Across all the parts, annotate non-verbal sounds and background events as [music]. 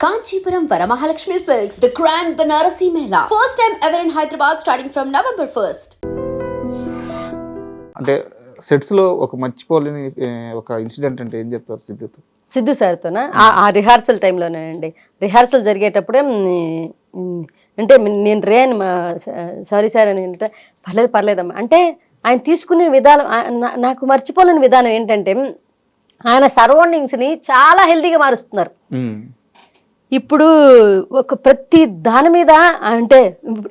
Kanchipuram Varamahalakshmi Silks, the grand Banarasi Mela. First time ever in Hyderabad starting from November 1st. అంటే సెట్స్లో ఒక మర్చిపోలేని ఏ, ఒక incident అంటే ఏం చెప్తారు సిద్ధుతో సిద్ధు సార్తోనా ఆ- ఆ రిహార్సల్ టైంలోనేనండి రిహార్సల్ జరిగేటప్పుడే మ్, మ్, అంటే నేను రే అని సారీ సార్ అని అంటే పర్లేదు పర్లేదమ్మా అంటే ఆయన తీసుకునే విధానం ఆ- నా- నాకు మర్చిపోలేని విధానం ఏంటంటే మ్, ఆయన సరౌండింగ్స్ని చాలా హెల్తీగా మారుస్తున్నారు. ఇప్పుడు ఒక ప్రతి దాని మీద అంటే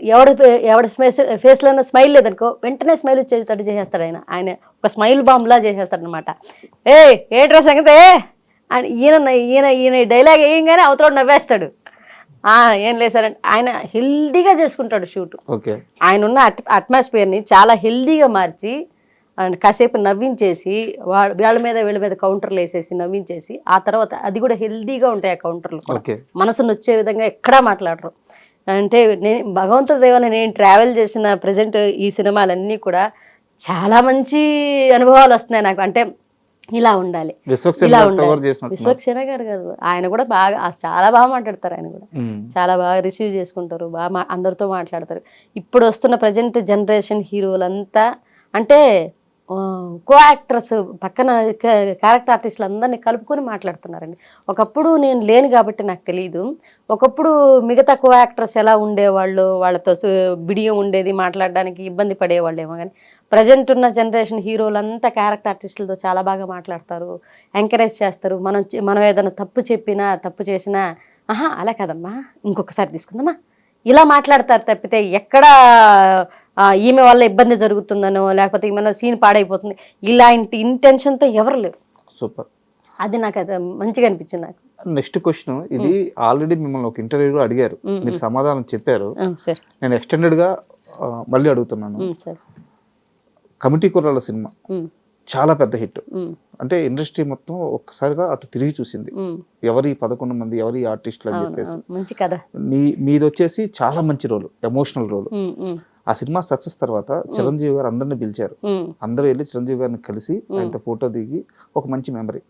ఎవడ ఎవడ ఫేస్ ఫేస్లో స్మైల్ లేదనుకో వెంటనే స్మైల్ వచ్చేటట్టు చేసేస్తాడు ఆయన. ఆయన ఒక స్మైల్ బాంబ్లా చేసేస్తాడు అనమాట ఏ ఏ? డ్రెస్ సంగతే అని ఈయన ఈయన ఈయన డైలాగ్ వేయంగానే అవతల నవ్వేస్తాడు. "ఆ, ఏం లేదు సార్. ఆయన హెల్దీగా చేసుకుంటాడు షూట్. ఓకే. ఆయన ఉన్న అట్ అట్మాస్ఫియర్ని చాలా హెల్దీగా మార్చి ఆయన కాసేపు నవ్వించేసి వాళ్ళ వీళ్ళ మీద వీళ్ళ మీద కౌంటర్లు వేసేసి నవ్వించేసి ఆ తర్వాత అది కూడా హెల్దీగా ఉంటాయి ఆ కౌంటర్లు మనసును వచ్చే విధంగా ఎక్కడా మాట్లాడరు. అంటే నేను భగవంతుడి దేవాలని నేను ట్రావెల్ చేసిన ప్రజెంట్ ఈ సినిమాలన్నీ కూడా చాలా మంచి అనుభవాలు వస్తున్నాయి నాకు. అంటే ఇలా ఉండాలి. విశ్వక్సేన్ ఇలా ఉండాలి. విశ్వక్షణ గారు కాదు. ఆయన కూడా బాగా చాలా బాగా మాట్లాడతారు ఆయన కూడా. చాలా బాగా రిసీవ్ చేసుకుంటారు. బాగా అందరితో మాట్లాడతారు. ఇప్పుడు వస్తున్న ప్రజెంట్ జనరేషన్ హీరోలంతా అంటే కో యాక్టర్స్ పక్కన క్యారెక్టర్ ఆర్టిస్టులు అందరినీ కలుపుకొని మాట్లాడుతున్నారండి. ఒకప్పుడు నేను లేను కాబట్టి నాకు తెలియదు ఒకప్పుడు మిగతా కో యాక్టర్స్ ఎలా ఉండేవాళ్ళు వాళ్ళతో బిడియం ఉండేది మాట్లాడడానికి ఇబ్బంది పడేవాళ్ళేమో కానీ ప్రజెంట్ ఉన్న జనరేషన్ హీరోలంతా క్యారెక్టర్ ఆర్టిస్టులతో చాలా బాగా మాట్లాడతారు ఎంకరేజ్ చేస్తారు. మనం మనం ఏదైనా తప్పు చెప్పినా తప్పు చేసినా ఆహా అలా కాదమ్మా ఇంకొకసారి తీసుకుందామా? ఇలా మాట్లాడతారు తప్పితే ఎక్కడా ఈమె వల్ల ఇబ్బంది జరుగుతుందనో లేకపోతే ఈమె సీన్ పాడైపోతుంది ఇలాంటి ఇంటెన్షన్తో ఎవరు లేరు. సూపర్ అది నాకు అది మంచిగా అనిపించింది నాకు. నెక్స్ట్ క్వశ్చన్ ఇది ఆల్రెడీ మిమ్మల్ని ఒక ఇంటర్వ్యూలో అడిగారు. మీరు సమాధానం చెప్పారు. నేను ఎక్స్టెండెడ్గా మళ్ళీ అడుగుతున్నాను. సార్. కమిటీ కుర్రాళ్ళ సినిమా. చాలా పెద్ద హిట్. అంటే ఇండస్ట్రీ మొత్తం ఒక్కసారిగా అటు తిరిగి చూసింది. ఎవరి పదకొండు మంది ఎవరి ఆర్టిస్టులు అని చెప్పేసి. మంచి నీ మీది వచ్చేసి చాలా మంచి రోల్ ఎమోషనల్ రోల్. ఆ సినిమా సక్సెస్ తర్వాత చిరంజీవి గారు అందరిని పిలిచారు. అందరూ వెళ్ళి చిరంజీవి గారిని కలిసి ఆయనతో ఫోటో దిగి ఒక మంచి మెమరీ.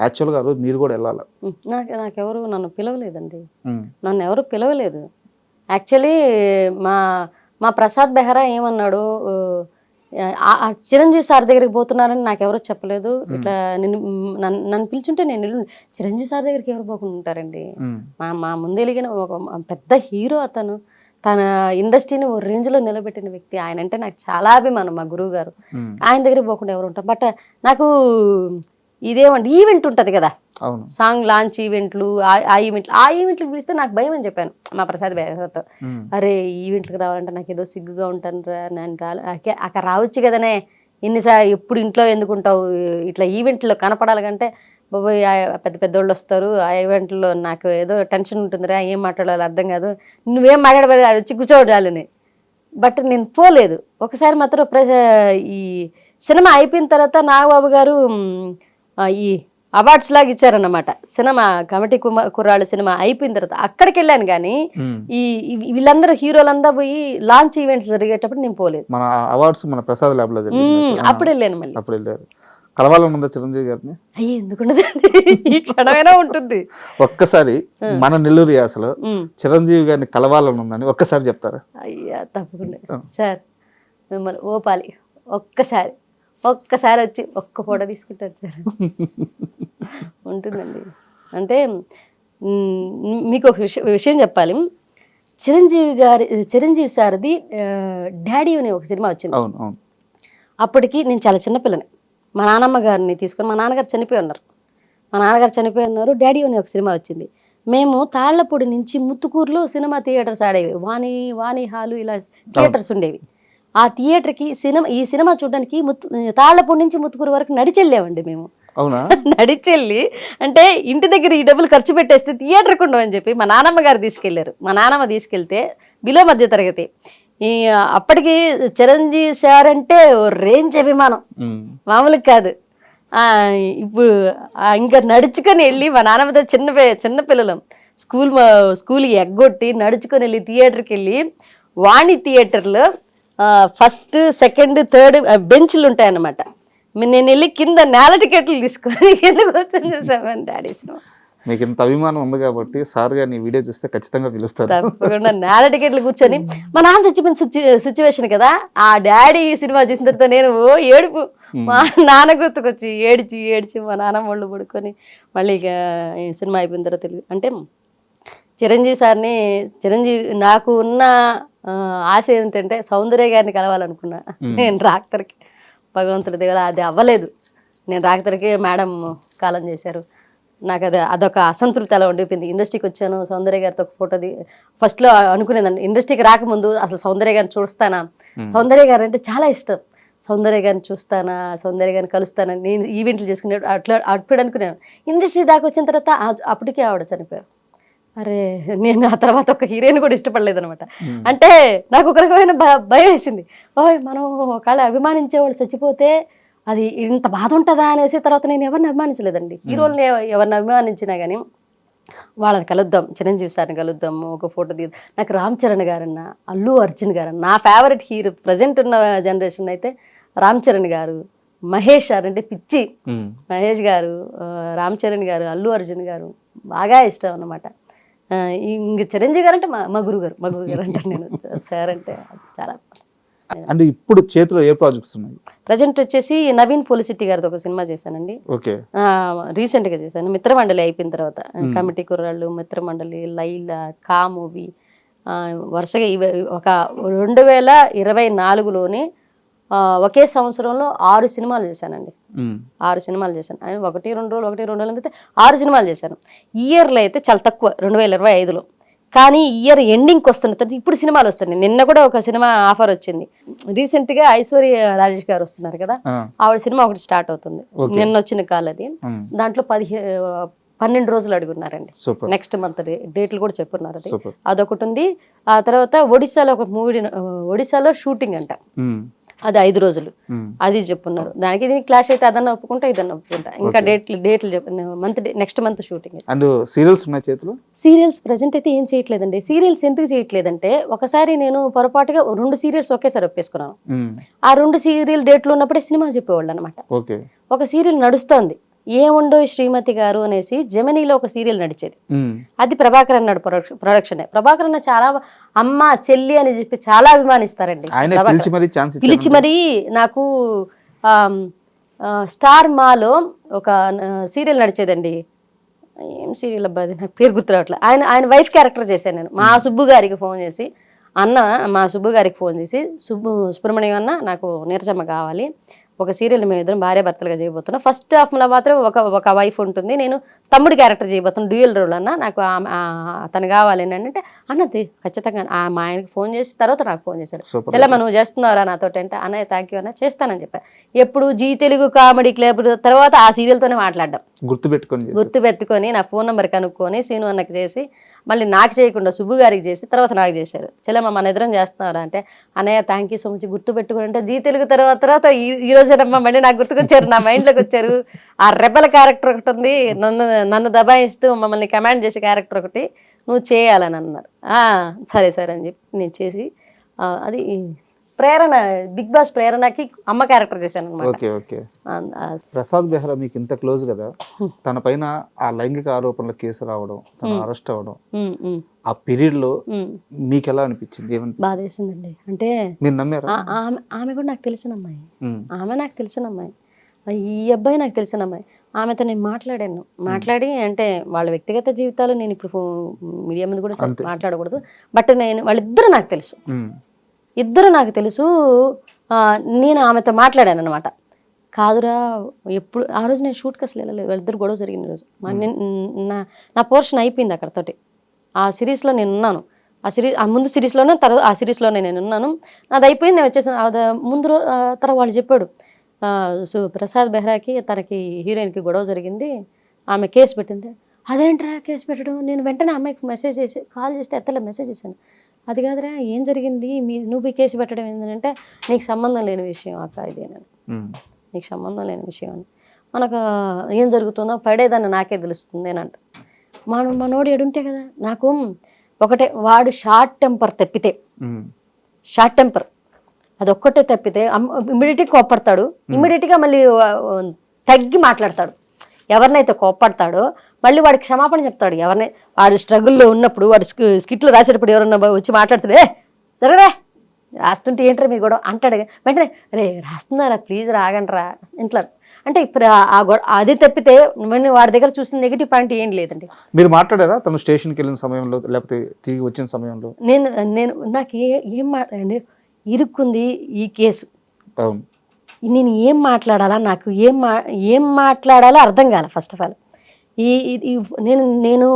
ఆ రోజు మీరు కూడా వెళ్ళాలి? నాకెవరు నన్ను పిలవలేదండి. నన్ను ఎవరు పిలవలేదు. యాక్చువల్లీ మా మా ప్రసాద్ బెహ్రా ఏమన్నాడు చిరంజీవి సార్ దగ్గరికి పోతున్నారని నాకు ఎవరో చెప్పలేదు ఇట్లా నేను నన్ను నన్ను పిలిచుంటే నేను వెళ్ళి చిరంజీవి సార్ దగ్గరికి ఎవరు పోకుండా ఉంటారండి మా మా ముందు వెలిగిన ఒక పెద్ద హీరో అతను. తన ఇండస్ట్రీని ఓ రేంజ్లో నిలబెట్టిన వ్యక్తి. ఆయన అంటే నాకు చాలా అభిమానం మా గురువు గారు ఆయన దగ్గరికి పోకుండా ఎవరు ఉంటారు? బట్ నాకు ఇదేమంటే ఈవెంట్ ఉంటుంది కదా. అవును. సాంగ్ లాంచ్ ఈవెంట్లు ఆ- ఈవెంట్లు ఆ ఈవెంట్లకు పిలిస్తే నాకు భయం అని చెప్పాను. మా ప్రసాద్ మ్మ్. అరే ఈ ఈవెంట్కి రావాలంటే నాకు ఏదో సిగ్గుగా ఉంటాను రా నేను రాలే. అకే- అక్కడ రావచ్చు కదనే. ఇన్నిసార్లు ఎప్పుడు ఇంట్లో ఎందుకు ఉంటావు? ఇట్లా ఈవెంట్లో కనపడాలి కంటే బాబోయ్ ఆ పెద్ద పెద్దోళ్ళు వస్తారు ఆ ఈవెంట్లో నాకు ఏదో టెన్షన్ ఉంటుందిరా ఏం మాట్లాడాలి అర్థం కాదు. నువ్వేం మాట్లాడబోయే వచ్చి కూర్చోడాలని బట్ నేను పోలేదు. ఒకసారి మాత్రం ఈ సినిమా అయిపోయిన తర్వాత నాగబాబు గారు ఈ అవార్డ్స్ లాగా ఇచ్చారన్నమాట. సినిమా కమిటీ కుమ- కుర్రాళ్ళ సినిమా అయిపోయిన తర్వాత అక్కడికి వెళ్ళాను కానీ. ఈ వీళ్ళందరూ హీరోలందరూ పోయి లాంచ్ ఈవెంట్స్ జరిగేటప్పుడు నేను పోలేదు. మన అవార్డ్స్ మన ప్రసాద్ ల్యాబ్లో అప్పుడు వెళ్ళాను మళ్ళీ. అప్పుడు వెళ్ళారు. కలవాలని ఉందా చిరంజీవి గారిని? అయ్యి ఎందుకుండదండి క్షణమైనా ఉంటుంది. ఒక్కసారి మన నెల్లూరు యాసలో చిరంజీవి గారిని కలవాలని ఉందని ఒక్కసారి చెప్తారా? అయ్యా తప్పకుండా. సార్ మిమ్మల్ని ఓపాలి ఒక్కసారి. ఒక్కసారి వచ్చి ఒక్క ఫోటో తీసుకుంటారు సార్. ఉంటుందండి. అంటే మీకు ఒక విషయం విషయం చెప్పాలి. చిరంజీవి గారి చిరంజీవి సార్ది డాడీ అనే ఒక సినిమా వచ్చింది. అప్పటికి నేను చాలా చిన్నపిల్లని మా నాన్నమ్మ గారిని తీసుకొని మా నాన్నగారు చనిపోయి ఉన్నారు. మా నాన్నగారు చనిపోయి ఉన్నారు డాడీ అనే ఒక సినిమా వచ్చింది. మేము తాళ్ళపూడి నుంచి ముత్తుకూరులో సినిమా థియేటర్స్ ఆడేవి. వాణి వాణి హాలు ఇలా థియేటర్స్ ఉండేవి. ఆ థియేటర్కి సినిమా ఈ సినిమా చూడడానికి ముత్తు తాళ్ళపూడి నుంచి ముత్తుకూరు వరకు నడిచెళ్ళామండి మేము. అవునా? [laughs] నడిచెళ్ళి అంటే ఇంటి దగ్గర ఈ డబ్బులు ఖర్చు పెట్టేస్తే థియేటర్కి ఉండవని చెప్పి మా నాన్నమ్మ గారు తీసుకెళ్ళారు. మా నాన్నమ్మ తీసుకెళ్తే బిలో మధ్య తరగతి. ఈ అప్పటికి చిరంజీవి సార్ అంటే రేంజ్ అభిమానం. మ్మ్. మామూలుగా కాదు. ఆ, ఇప్పుడు ఇంకా నడుచుకొని వెళ్ళి మా నాన్నమ్మతో చిన్న చిన్న పిల్లలం. స్కూల్ స్కూల్కి ఎగ్గొట్టి నడుచుకొని వెళ్ళి థియేటర్కి వెళ్ళి వాణి థియేటర్లో ఫస్ట్ సెకండ్ థర్డ్ బెంచ్లు ఉంటాయన్నమాట. నేను వెళ్ళి కింద నేల టికెట్లు తీసుకొని [laughs] కింద కూర్చొని చూసామని డాడీ సినిమా మీకు ఇంత అభిమానం ఉంది కాబట్టి సార్ గారిని వీడియో చూస్తే ఖచ్చితంగా పిలుస్తారు. తప్పకుండా నేల టికెట్లు కూర్చొని. మా నాన్న చచ్చిపోయిన సిచ్యువేషన్ కదా ఆ డాడీ సినిమా చూసిన తర్వాత నేను ఏడుపు. మా నాన్న గుర్తుకొచ్చి ఏడిచి ఏడిచి మా నాన్న ఒళ్ళు పడుకొని మళ్ళీ ఇక సినిమా అయిపోయిన తర్వాత అంటే చిరంజీవి సార్ని చిరంజీవి నాకు ఉన్న ఆశ ఏంటంటే సౌందర్య గారిని కలవాలనుకున్నా. నేను రాక్తరికి భగవంతుడి దగ్గర అది అవ్వలేదు. నేను రాక్తరికి మేడం కాలం చేశారు. నాకు అది అదొక అసంతృప్తి అలా ఉండిపోయింది. ఇండస్ట్రీకి వచ్చాను సౌందర్య గారితో ఒక ఫోటో ది ఫస్ట్లో అనుకునేదాన్ని. ఇండస్ట్రీకి రాకముందు అసలు సౌందర్య గారిని చూస్తానా? సౌందర్య గారు అంటే చాలా ఇష్టం. సౌందర్య గారిని చూస్తానా? సౌందర్య గారిని కలుస్తానా? నేను ఈవెంట్లు చేసుకునే అట్లా అప్పుడు అనుకున్నాను ఇండస్ట్రీ దాకా వచ్చిన తర్వాత అప్పటికే ఆవిడ చనిపోయారు. అరే నేను ఆ తర్వాత ఒక హీరోయిన్ కూడా ఇష్టపడలేదు అనమాట అంటే నాకు ఒక రకమైన భయం వేసింది. ఓయ్ మనం ఒకవేళ అభిమానించే వాళ్ళు చచ్చిపోతే అది ఇంత బాధ ఉంటుందా అనేసి తర్వాత నేను ఎవరిని అభిమానించలేదండి. హీరోల్ని ఎవ- ఎవరిని అభిమానించినా కానీ వాళ్ళని కలుద్దాం చిరంజీవి సార్ని కలుద్దాం ఒక ఫోటో దిగు నాకు రామ్ చరణ్ గారన్న అల్లు అర్జున్ గారన్న నా ఫేవరెట్ హీరో ప్రజెంట్ ఉన్న జనరేషన్ అయితే రామ్ చరణ్ గారు మహేష్ గారు అంటే పిచ్చి. మహేష్ గారు రామ్ చరణ్ గారు అల్లు అర్జున్ గారు బాగా ఇష్టం అన్నమాట. ఇంక చిరంజీవి గారు అంటే మా మా గురువు గారు మా గురువు గారు అంటాను నేను. సార్ అంటే చాలా. అంటే ఇప్పుడు చేతిలో ఏ ప్రాజెక్ట్స్ ఉన్నాయి? ప్రజెంట్ వచ్చేసి నవీన్ పోలిసిటీ గారితో ఒక సినిమా చేశానండి. ఓకే. ఆ, recent గా చేశాను. మిత్రమండలి అయిపోయిన తర్వాత. కమిటీ కుర్రాళ్ళు మిత్రమండలి లైలా కా మూవీ. వరుసగా ఇవి ఒక రెండు వేల ఇరవై నాలుగులోనే ఒకే సంవత్సరంలో ఆరు సినిమాలు చేశానండి. ఆరు సినిమాలు చేశాను. ఆయన ఒకటి రెండు రోజులు ఒకటి రెండు రోజులు అయితే ఆరు సినిమాలు చేశాను. ఇయర్లో అయితే చాలా తక్కువ రెండు వేల ఇరవై ఐదులో. కానీ ఇయర్ ఎండింగ్కి వస్తున్న తర్వాత ఇప్పుడు సినిమాలు వస్తున్నాయి. నిన్న కూడా ఒక సినిమా ఆఫర్ వచ్చింది. రీసెంట్గా ఐశ్వర్య రాజేష్ గారు వస్తున్నారు కదా. ఆవిడ సినిమా ఒకటి స్టార్ట్ అవుతుంది. నిన్న వచ్చిన కాల్ అది. దాంట్లో పదిహే పన్నెండు రోజులు అడుగున్నారండి. నెక్స్ట్ మంత్ డేట్లు కూడా చెప్పున్నారు అది. అదొకటి ఉంది. ఆ తర్వాత ఒడిశాలో ఒక మూవీ ఒడిశాలో షూటింగ్ అంట. అది ఐదు రోజులు. అది చెప్పున్నారు. దానికి దీనికి క్లాష్ అయితే అదన్నా ఒప్పుకుంటా ఇదన్నా ఒప్పుకుంటా. ఇంకా డేట్లు డేట్లు month next month shooting and serials ఉన్నాయి చేతిలో? సీరియల్స్ ప్రజెంట్ అయితే ఏం చేయట్లేదండి. సీరియల్స్ ఎందుకు చేయట్లేదంటే ఒకసారి నేను పొరపాటుగా రెండు సీరియల్స్ ఒకేసారి ఒప్పేసుకున్నాను. ఆ రెండు సీరియల్ డేట్లు ఉన్నప్పుడే సినిమా చెప్పేవాళ్ళు అనమాట ఒక సీరియల్ నడుస్తోంది. ఏముండో శ్రీమతి గారు అనేసి జమినీలో ఒక సీరియల్ నడిచేది. అది ప్రభాకర్ అన్నాడు ప్రొడక్షన్ ప్రొడక్షనే. ప్రభాకర్ అన్న చాలా అమ్మ చెల్లి అని చెప్పి చాలా అభిమానిస్తారండి. పిలిచి మరీ నాకు స్టార్ మాలో ఒక సీరియల్ నడిచేదండి. ఏం సీరియల్ అబ్బా అది? నాకు పేరు గుర్తు రావట్లేదు ఆయన ఆయన వైఫ్ క్యారెక్టర్ చేశాను నేను. మా సుబ్బు గారికి ఫోన్ చేసి అన్న మా సుబ్బు గారికి ఫోన్ చేసి సుబ్బు సుబ్రహ్మణ్యం అన్న నాకు నీరజమ్మ కావాలి. ఒక సీరియల్ మేము ఇద్దరం భార్యాభర్తలుగా చేయబోతున్నాం. ఫస్ట్ హాఫ్లో మాత్రం ఒక ఒక వైఫ్ ఉంటుంది. నేను తమ్ముడి క్యారెక్టర్ చేయబోతున్నాను డ్యూయల్ రోల్ అన్న నాకు అతను కావాలి అంటే అన్నది ఖచ్చితంగా ఆ మా ఆయనకి ఫోన్ చేసి తర్వాత నాకు ఫోన్ చేశారు. చెల్లమ్మ నువ్వు చేస్తున్నారా నాతో అంటే అన్నయ్య థ్యాంక్ యూ అన్న చేస్తానని చెప్పాను ఎప్పుడు జీ తెలుగు కామెడీ క్లబ్ తర్వాత ఆ సీరియల్తోనే మాట్లాడడం. గుర్తు పెట్టుకొని చేసి గుర్తు పెట్టుకొని నా ఫోన్ నెంబర్ కనుక్కొని సీను అన్నకి చేసి మళ్ళీ నాకు చేయకుండా సుబ్బు గారికి చేసి తర్వాత నాకు చేశారు. చెల్లమ్మ మన ఇద్దరం చేస్తున్నారా అంటే అన్నయ్య థ్యాంక్ యూ సో మచ్ గుర్తు పెట్టుకుని అంటే జీ తెలుగు తర్వాత తర్వాత ఈ ఈ రోజేనమ్మా మళ్ళీ నాకు గుర్తుకొచ్చారు నా మైండ్లోకి వచ్చారు. ఆ రెబల్ క్యారెక్టర్ ఒకటి ఉంది. నన్ను నన్ను దబాయిస్తూ మమ్మల్ని కమాండ్ చేసే క్యారెక్టర్ ఒకటి నువ్వు చేయాలని అన్నారు. "ఆ, సరే సరే అని చెప్పి నేను చేసి అది ప్రేరణ బిగ్ బాస్ ప్రేరణకి అమ్మ క్యారెక్టర్ చేశాను ఓకే ఓకే. ప్రసాద్ బెహ్రా మీకు ఇంత క్లోజ్ కదా. తన పైన ఆ లైంగిక ఆరోపణల కేసు రావడం తన అరెస్ట్ అవ్వడం ఆ పీరియడ్లో మీకు ఎలా అనిపించింది? ఏమని బాధ వేసిందండి అంటే మీరు నమ్మారా? ఆమె కూడా నాకు తెలిసిన అమ్మాయి. ఆమె నాకు తెలిసిన అమ్మాయి. ఈ అబ్బాయి నాకు తెలిసిన అమ్మాయి. ఆమెతో నేను మాట్లాడాను. మాట్లాడి అంటే వాళ్ళ వ్యక్తిగత జీవితాలు నేను ఇప్పుడు మీడియా ముందు కూడా మాట్లాడకూడదు. బట్ నేను వాళ్ళిద్దరూ నాకు తెలుసు. ఇద్దరు నాకు తెలుసు. నేను ఆమెతో మాట్లాడాను అనమాట కాదురా ఎప్పుడు ఆ రోజు నేను షూట్కి అసలు వెళ్ళలేదు. వాళ్ళిద్దరు గొడవ జరిగిన రోజు. నా నా పోర్షన్ అయిపోయింది అక్కడతోటి. ఆ సిరీస్లో నేను ఉన్నాను. ఆ సిరీస్ ఆ ముందు సిరీస్లోనే తర్వాత ఆ సిరీస్లోనే నేను ఉన్నాను. నాది అయిపోయింది. నేను వచ్చేసాను. అది ముందు తర్వాత వాళ్ళు చెప్పాడు ప్రసాద్ బెహ్రాకి తనకి హీరోయిన్కి గొడవ జరిగింది. ఆమె కేసు పెట్టింది. అదేంట్రా కేసు పెట్టడం? నేను వెంటనే అమ్మాయికి మెసేజ్ చేసి కాల్ చేస్తే ఎత్తలే మెసేజ్ చేశాను. అది కాదురా ఏం జరిగింది? మీ నువ్వు ఈ కేసు పెట్టడం ఏంటంటే నీకు సంబంధం లేని విషయం అక్క ఇది అని. నీకు సంబంధం లేని విషయం అని. మనకు ఏం జరుగుతుందో పడేదాన్ని నాకే తెలుస్తుంది అని అంట. మన మనోడు ఎడుంటే కదా నాకు ఒకటే వాడు షార్ట్ టెంపర్ తప్పితే. షార్ట్ టెంపర్ అది ఒక్కటే తప్పితే ఇమ్మీడియట్గా కోప్పడతాడు. ఇమ్మీడియట్గా మళ్ళీ తగ్గి మాట్లాడతాడు. ఎవరినైతే కోప్పడతాడో మళ్ళీ వాడి క్షమాపణ చెప్తాడు. ఎవరిని వాడి స్ట్రగుల్లో ఉన్నప్పుడు వాడు స్కి- స్కిట్లు రాసేటప్పుడు ఎవరన్నా వచ్చి మాట్లాడుతాడు ఏ జరగరా రాస్తుంటే ఏంట్రా మీ గొడవ? అంటాడు. వెంటనే రే రాస్తున్నారా? ప్లీజ్ రాగండ్రా. ఇంట్లో అంటే ఇప్పుడు ఆ- అది తప్పితే నేను వాడి దగ్గర చూసిన నెగిటివ్ పాయింట్ ఏం లేదండి. మీరు మాట్లాడారా? తను స్టేషన్కి వెళ్ళిన సమయంలో లేకపోతే తిరిగి వచ్చిన సమయంలో? నేను నేను నాకు ఏ ఏం మా అంటే ఇరుక్కుంది ఈ కేసు. నేను ఏం మాట్లాడాలా? నాకు ఏం మా ఏం మాట్లాడాలో అర్థం కాలే ఫస్ట్ ఆఫ్ ఆల్. ఈ నేను నేను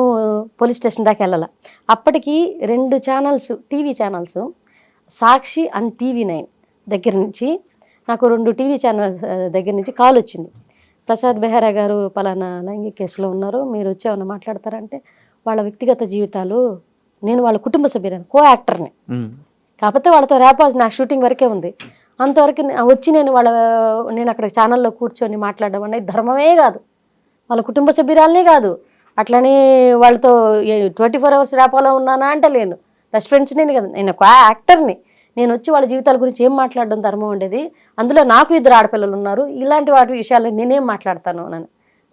పోలీస్ స్టేషన్ దాకా వెళ్ళాల? అప్పటికి రెండు channels TV channels Sakshi and TV nine దగ్గర నుంచి నాకు రెండు టీవీ ఛానల్స్ దగ్గర నుంచి కాల్ వచ్చింది. ప్రసాద్ బెహరా గారు పలానా లైంగిక కేసులో ఉన్నారు. మీరు వచ్చి ఏమన్నా మాట్లాడతారంటే వాళ్ళ వ్యక్తిగత జీవితాలు నేను వాళ్ళ కుటుంబ సభ్యులను కో యాక్టర్ని. కాకపోతే వాళ్ళతో రేపాల్సి నా షూటింగ్ వరకే ఉంది. అంతవరకు వచ్చి నేను వాళ్ళ నేను అక్కడ ఛానల్లో కూర్చొని మాట్లాడడం అనేది ధర్మమే కాదు. వాళ్ళ కుటుంబ సభ్యురాలనే కాదు. అట్లనే వాళ్ళతో ట్వంటీ ఫోర్ అవర్స్ రేపాలో ఉన్నానా అంటే లేను బెస్ట్ ఫ్రెండ్స్ నేను కదా నేను ఒక యాక్టర్ని. నేను వచ్చి వాళ్ళ జీవితాల గురించి ఏం మాట్లాడడం ధర్మం ఉండేది? అందులో నాకు ఇద్దరు ఆడపిల్లలు ఉన్నారు. ఇలాంటి వాటి విషయాలు నేనేం మాట్లాడతాను నన్ను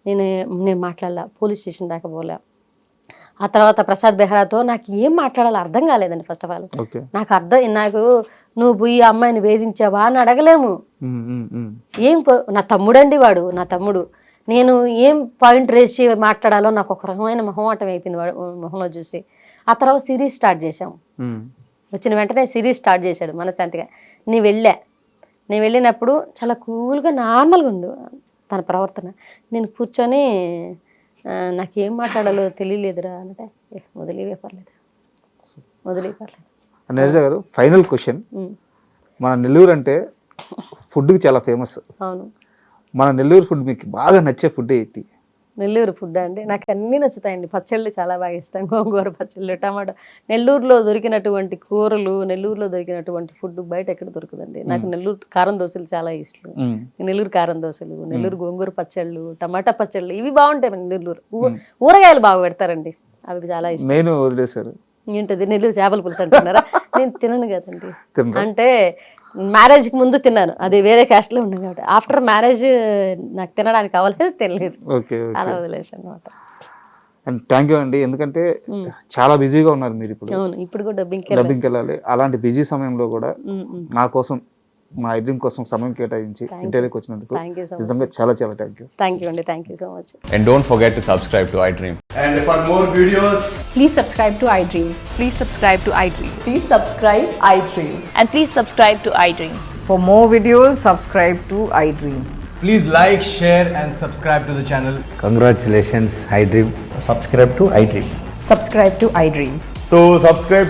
నేను నేను మాట్లాడలే పోలీస్ స్టేషన్ దాకా పోలే. ఆ తర్వాత ప్రసాద్ బెహ్రాతో నాకు ఏం మాట్లాడాలో అర్థం కాలేదండి ఫస్ట్ ఆఫ్ ఆల్ నాకు అర్థం నాకు నువ్వు పోయి అమ్మాయిని వేధించావా అని అడగలేము. ఏం నా తమ్ముడండి వాడు నా తమ్ముడు. నేను ఏం పాయింట్ రేస్ చేసి మాట్లాడాలో నాకు ఒక రకమైన మొహమాటం అయిపోయింది వాడు మొహంలో చూసి. ఆ తర్వాత సిరీస్ స్టార్ట్ చేసాం ఉమ్. వచ్చిన వెంటనే సిరీస్ స్టార్ట్ చేశాడు మనశాంతిగా నీ వెళ్ళా. నేను వెళ్ళినప్పుడు చాలా కూల్గా నార్మల్గా ఉంది తన ప్రవర్తన. నేను కూర్చొని "ఆ, నాకేం మాట్లాడాలో తెలియలేదురా అంటే "ఏ, వదిలేవే పర్లేదు. వదిలే పర్లేదు. నీరజ గారు ఫైనల్ క్వశ్చన్ మన నెల్లూరు అంటే ఫుడ్కి చాలా ఫేమస్ అవును. మన నెల్లూరు ఫుడ్ మీకు బాగా నచ్చే ఫుడ్ ఏంటి? నెల్లూరు ఫుడ్ అంటే నాకు అన్నీ నచ్చుతాయండి. పచ్చళ్ళు చాలా బాగా ఇష్టం. గోంగూర పచ్చళ్ళు టమాటా. నెల్లూరులో దొరికినటువంటి కూరలు నెల్లూరులో దొరికినటువంటి ఫుడ్ బయట ఎక్కడ దొరకదండి. నాకు నెల్లూరు కారం దోశలు చాలా ఇష్టం. నెల్లూరు కారం దోశలు నెల్లూరు గోంగూర పచ్చళ్ళు టమాటా పచ్చళ్ళు ఇవి బాగుంటాయి నెల్లూరు. ఊరగాయలు బాగా పెడతారండి. అవి చాలా ఇష్టం. నేను వదిలేశారు. ఏంటది? నెల్లూరు చేపల పులుసు అంటున్నారా? నేను తినను కదండి? అంటే మ్యారేజ్కి ముందు తిన్నాను. అది వేరే క్యాస్ట్లో ఉన్నాను కాబట్టి. ఆఫ్టర్ మ్యారేజ్ నాకు తినడానికి అవ్వలేదు తెలియదు అలా వదిలేసాను అనమాట. అండ్ థ్యాంక్ యూ అండి. ఎందుకంటే చాలా బిజీగా ఉన్నారు మీరు ఇప్పుడు. ఇప్పుడు కూడా డబ్బింగ్ డబ్బింగ్కి వెళ్ళాలి. అలాంటి బిజీ సమయంలో కూడా నా కోసం మా ఐడ్రీమ్ కోసం సమయం కేటాయించి ఇంటర్వ్యూకి వచ్చినందుకు సో నిజంగా చాలా చాలా థ్యాంక్ యూ థ్యాంక్ యూ అండి thank you so much And don't forget to subscribe to iDream. And for more videos, Please subscribe to iDream. Please subscribe to iDream. Please subscribe iDream. And please subscribe to iDream. For more videos, subscribe to iDream. please like, share, and subscribe to the channel. Congratulations, iDream. Subscribe to iDream. Subscribe to iDream. So, subscribe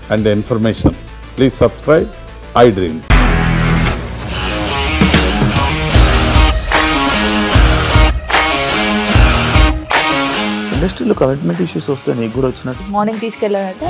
and information. Please subscribe iDream. ఇండస్ట్రీలో commitment issues వస్తే నీకు కూడా వచ్చినట్టు? Morning తీసుకెళ్ళాడంటే